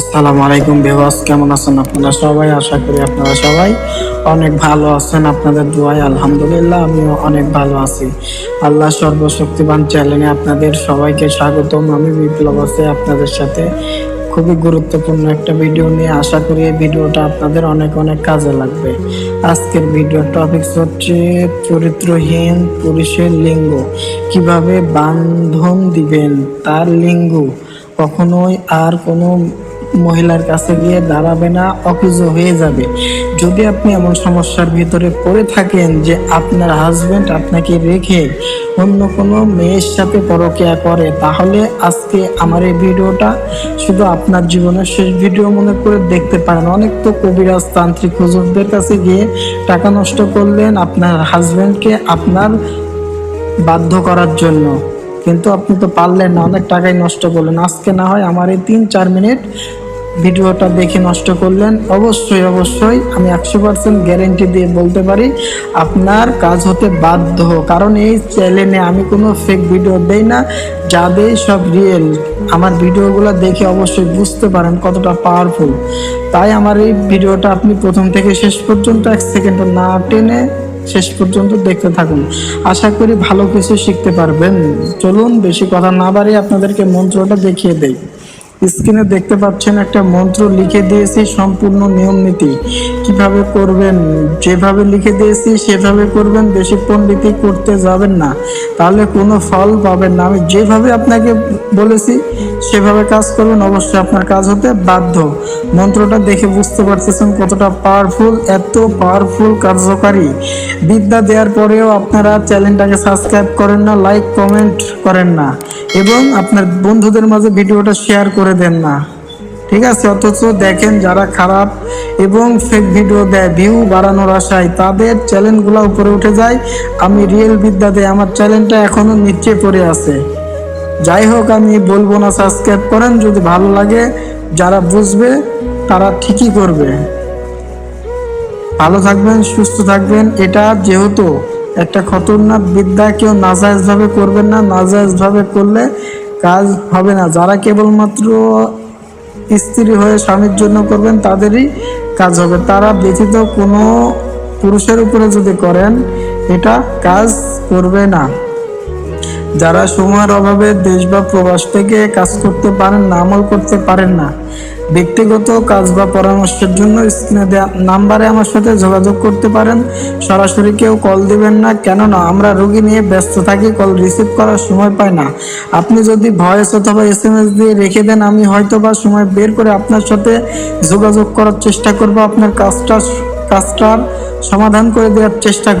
আসসালামু আলাইকুম বেবাস কেমন আছেন আপনারা সবাই? আশা করি আপনারা সবাই অনেক ভালো আছেন। আপনাদের দোয়ায় আলহামদুলিল্লাহ, আমিও অনেক ভালো আছি। আল্লাহ সর্বশক্তিমান চ্যানেলে আপনাদের সবাইকে স্বাগতম। আমি বিপ্লব আছে আপনাদের সাথে। খুবই গুরুত্বপূর্ণ একটা ভিডিও নিয়ে আশা করি এই ভিডিওটা আপনাদের অনেক অনেক কাজে লাগবে। আজকের ভিডিওর টপিক হচ্ছে চরিত্রহীন পুরুষের লিঙ্গ। কীভাবে বান্ধন দিবেন তার লিঙ্গ? কখনোই আর কোনো মহিলার কাছে গিয়ে দাঁড়াবে না, অকিজ হয়ে যাবে। যদি আপনি এমন সমস্যার ভিতরে পড়ে থাকেন যে আপনার হাজবেন্ড আপনাকে রেখে অন্য কোনো মেয়ের সাথে পরকিয়া করে, তাহলে আজকে আমার এই ভিডিওটা শুধু আপনার জীবনের শেষ ভিডিও মনে করে দেখতে পারেন। অনেক তো কবিরাজ তান্ত্রিক হুজুরদের কাছে গিয়ে টাকা নষ্ট করলেন আপনার হাজবেন্ডকে আপনার বাধ্য করার জন্য। কিন্তু আপনি তো পারলেন না, অনেক টাকাই নষ্ট করলেন। আজকে না হয় আমার এই তিন চার মিনিট ভিডিওটা দেখে নষ্ট করলেন, অবশ্যই অবশ্যই আমি একশো পার্সেন্ট গ্যারেন্টি দিয়ে বলতে পারি, আপনার কাজ হতে বাধ্য। কারণ এই চ্যানেলে আমি কোনো ফেক ভিডিও দেই না, যা দেই সব রিয়েল আমার ভিডিওগুলো দেখে অবশ্যই বুঝতে পারেন কতটা পাওয়ারফুল তাই আমার এই ভিডিওটা আপনি প্রথম থেকে শেষ পর্যন্ত এক সেকেন্ড না টেনে শেষ পর্যন্ত দেখতে থাকুন। আশা করি ভালো কিছু শিখতে পারবেন। চলুন, বেশি কথা না বাড়িয়ে আপনাদেরকে মন্ত্রটা দেখিয়ে দেই। স্ক্রিনে দেখতে পাচ্ছেন একটা মন্ত্র লিখে দিয়েছি, সম্পূর্ণ নিয়ম নীতি। কীভাবে করবেন, যেভাবে লিখে দিয়েছি, সেভাবে করবেন, বেশি পণ্ডিতি করতে যাবেন না। তাহলে কোনো ফল পাবেন না। আমি যেভাবে আপনাকে বলেছি সেভাবে কাজ করবেন অবশ্যই আপনার কাজ হতে বাধ্য। মন্ত্রটা দেখে বুঝতে পারতেছেন কতটা পাওয়ারফুল এত পাওয়ারফুল কার্যকারী। বিদ্যা দেওয়ার পরেও আপনারা চ্যানেলটাকে সাবস্ক্রাইব করেন না লাইক কমেন্ট করেন না। এবং আপনার বন্ধুদের মাঝে ভিডিওটা শেয়ার করে দেন না। ঠিক আছে, অথচ দেখেন যারা খারাপ এবং ফেক ভিডিও দেয় ভিউ বাড়ানোর আশায় তাদের চ্যানেলগুলো উপরে উঠে যায়। আমি রিয়েল বিদ্যা দেয়, আমার চ্যানেলটা এখনও নিচে পড়ে আছে। যাই হোক আমি বলব না সাবস্ক্রাইব করেন, যদি ভালো লাগে, যারা বুঝবে, তারা ঠিকই করবে। ভালো থাকবেন, সুস্থ থাকবেন। এটা যেহেতু একটা খতরনাক বিদ্যা, কেউ নাজায়জ ভাবে করবেন না নাজায়জ ভাবে করলে কাজ হবে না। যারা কেবলমাত্র স্ত্রী হয়ে স্বামীর জন্য করবেন, তাদেরই কাজ হবে। তারা ব্যতীত কোনো পুরুষের উপরে যদি করেন, এটা কাজ করবে না। যারা সময়ের অভাবে দেশ বা প্রবাস থেকে কাজ করতে পারেন না, আমল করতে পারেন না, ব্যক্তিগত কাজ বা পরামর্শের জন্য স্ক্রিনে দেওয়া নাম্বারে আমার সাথে যোগাযোগ করতে পারেন। সরাসরি কেউ কল দিবেন না, কেননা আমরা রোগী নিয়ে ব্যস্ত থাকি কল রিসিভ করার সময় পাই না। আপনি যদি ভয়েস অথবা এস এম এস দিয়ে রেখে দেন, আমি হয়তো বা সময় বের করে আপনার সাথে যোগাযোগ করার চেষ্টা করব, আপনার কাজটা কাজটার সমাধান করে দেওয়ার চেষ্টা করব।